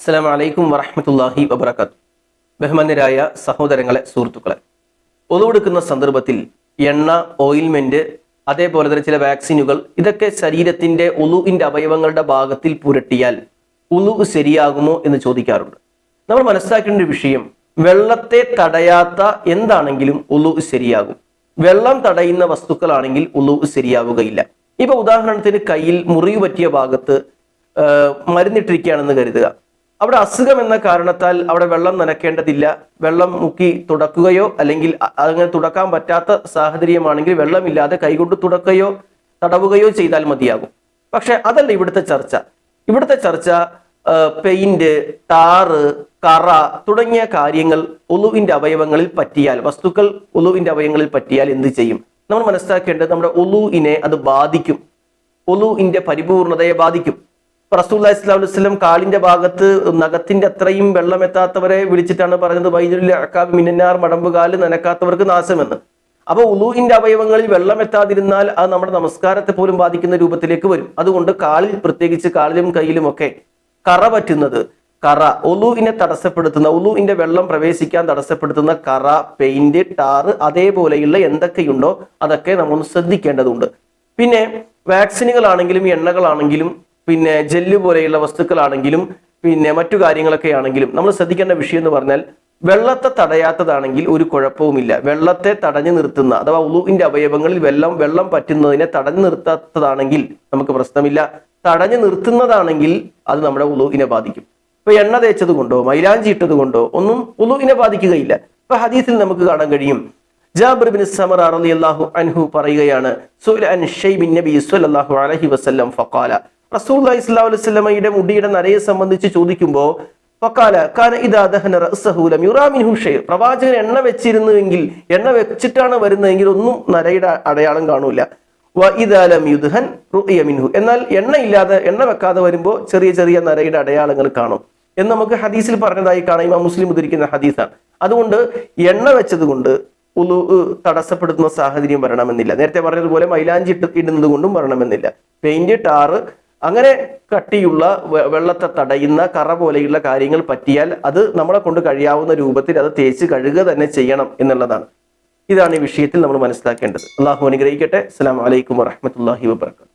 അസ്സലാമു വലൈക്കും വറഹമത്തല്ലാഹി വബർക്കാത്തു ബഹുമാന്യരായ സഹോദരങ്ങളെ സുഹൃത്തുക്കളെ ഒതുവെടുക്കുന്ന സന്ദർഭത്തിൽ എണ്ണ ഓയിൽമെന്റ് അതേപോലെ തന്നെ ചില വാക്സിനുകൾ ഇതൊക്കെ ശരീരത്തിന്റെ ഉലുവിന്റെ അവയവങ്ങളുടെ ഭാഗത്തിൽ പുരട്ടിയാൽ ഉലു ശരിയാകുമോ എന്ന് ചോദിക്കാറുണ്ട്. നമ്മൾ മനസ്സിലാക്കേണ്ട ഒരു വിഷയം വെള്ളത്തെ തടയാത്ത എന്താണെങ്കിലും ഉലു ശരിയാകും. വെള്ളം തടയുന്ന വസ്തുക്കളാണെങ്കിൽ ഉലു ശരിയാവുകയില്ല. ഇപ്പൊ ഉദാഹരണത്തിന് കയ്യിൽ മുറിവ് പറ്റിയ ഭാഗത്ത് മരുന്നിട്ടിരിക്കുകയാണെന്ന് കരുതുക. അവിടെ അസുഖം എന്ന കാരണത്താൽ അവിടെ വെള്ളം നനയ്ക്കേണ്ടതില്ല വെള്ളം മുക്കി തുടക്കുകയോ അല്ലെങ്കിൽ അങ്ങനെ തുടക്കാൻ പറ്റാത്ത സാഹചര്യമാണെങ്കിൽ വെള്ളമില്ലാതെ കൈകൊണ്ട് തുടക്കുകയോ തടവുകയോ ചെയ്താൽ മതിയാകും. പക്ഷെ അതല്ല ഇവിടുത്തെ ചർച്ച. ഇവിടുത്തെ ചർച്ച പെയിന്റ് ടാറ് കറ തുടങ്ങിയ കാര്യങ്ങൾ ഒലുവിന്റെ അവയവങ്ങളിൽ പറ്റിയാൽ വസ്തുക്കൾ ഒലുവിന്റെ അവയവങ്ങളിൽ പറ്റിയാൽ എന്ത് ചെയ്യും? നമ്മൾ മനസ്സിലാക്കേണ്ടത് നമ്മുടെ ഒലുവിനെ അത് ബാധിക്കും. ഒലുവിന്റെ പരിപൂർണതയെ ബാധിക്കും. റസൂല്ലാ ഇസ്ലാം വസ്ലം കാലിന്റെ ഭാഗത്ത് നഖത്തിന്റെ അത്രയും വെള്ളം എത്താത്തവരെ വിളിച്ചിട്ടാണ് പറയുന്നത് വൈദ്യുതി അക്കാബ് മിനന്നാർ മടമ്പുകാൽ നനക്കാത്തവർക്ക് നാശമെന്ന്. അപ്പൊ ഉലൂഹിന്റെ അവയവങ്ങളിൽ വെള്ളം എത്താതിരുന്നാൽ അത് നമ്മുടെ നമസ്കാരത്തെ പോലും ബാധിക്കുന്ന രൂപത്തിലേക്ക് വരും. അതുകൊണ്ട് കാലിൽ പ്രത്യേകിച്ച് കാലിലും കയ്യിലും ഒക്കെ കറ പറ്റുന്നത് കറ ഒലുവിനെ തടസ്സപ്പെടുത്തുന്ന ഒലുവിന്റെ വെള്ളം പ്രവേശിക്കാൻ തടസ്സപ്പെടുത്തുന്ന കറ പെയിന്റ് ടാറ് അതേപോലെയുള്ള എന്തൊക്കെയുണ്ടോ അതൊക്കെ നമ്മൾ ശ്രദ്ധിക്കേണ്ടതുണ്ട്. പിന്നെ വാക്സിനുകളാണെങ്കിലും എണ്ണകളാണെങ്കിലും പിന്നെ ജെല്ല് പോലെയുള്ള വസ്തുക്കളാണെങ്കിലും പിന്നെ മറ്റു കാര്യങ്ങളൊക്കെ ആണെങ്കിലും നമ്മൾ ശ്രദ്ധിക്കേണ്ട വിഷയം എന്ന് പറഞ്ഞാൽ വെള്ളത്തെ തടയാത്തതാണെങ്കിൽ ഒരു കുഴപ്പവുമില്ല. വെള്ളത്തെ തടഞ്ഞു നിർത്തുന്ന അഥവാ ഉളുവിന്റെ അവയവങ്ങളിൽ വെള്ളം വെള്ളം പറ്റുന്നതിനെ തടഞ്ഞു നിർത്താത്തതാണെങ്കിൽ നമുക്ക് പ്രശ്നമില്ല. തടഞ്ഞു നിർത്തുന്നതാണെങ്കിൽ അത് നമ്മുടെ ഉളുവിനെ ബാധിക്കും. ഇപ്പൊ എണ്ണ തേച്ചത് കൊണ്ടോ മൈലാഞ്ചി ഇട്ടത് കൊണ്ടോ ഒന്നും ഉളുവിനെ ബാധിക്കുകയില്ല. ഇപ്പൊ ഹദീസിൽ നമുക്ക് കാണാൻ കഴിയും. ജാബിർ ബിൻ സമർ റളിയല്ലാഹു അൻഹു പറയുകയാണ് അൻ അലൈഹി വസല്ലമയുടെ മുടിയുടെ നരയെ സംബന്ധിച്ച് ചോദിക്കുമ്പോൾ ദഹന പ്രവാചകൻ എണ്ണ വെച്ചിരുന്നുവെങ്കിൽ എണ്ണ വെച്ചിട്ടാണ് വരുന്നതെങ്കിൽ ഒന്നും നരയുടെ അടയാളം കാണൂല. വ ലം യുദ്ഹൻ എന്നാൽ എണ്ണ ഇല്ലാതെ എണ്ണ വെക്കാതെ വരുമ്പോൾ ചെറിയ ചെറിയ നരയുടെ അടയാളങ്ങൾ കാണും. എന്ന് നമുക്ക് ഹദീസിൽ പറഞ്ഞതായി കാണാം. ഇമാം മുസ്ലിം ഉദ്ധരിക്കുന്ന ഹദീസാണ്. അതുകൊണ്ട് എണ്ണ വെച്ചത് കൊണ്ട് ഉളു തടസ്സപ്പെടുത്തുന്ന സാഹചര്യം വരണമെന്നില്ല. നേരത്തെ പറഞ്ഞതുപോലെ മൈലാഞ്ചി ഇട്ട് ഇടുന്നത് കൊണ്ടും വരണമെന്നില്ല. പെയിന്റ് ടാറ് അങ്ങനെ കട്ടിയുള്ള വെള്ളത്തെ തടയുന്ന കറ പോലെയുള്ള കാര്യങ്ങൾ പറ്റിയാൽ അത് നമ്മളെ കൊണ്ട് കഴിയാവുന്ന രൂപത്തിൽ അത് തേച്ച് കഴുകുക തന്നെ ചെയ്യണം എന്നുള്ളതാണ്. ഇതാണ് ഈ വിഷയത്തിൽ നമ്മൾ മനസ്സിലാക്കേണ്ടത്. അള്ളാഹു അനുഗ്രഹിക്കട്ടെ. അസ്സാം വലൈക്കും വറഹ്മത്തുള്ളാഹി വബറകാതുഹു.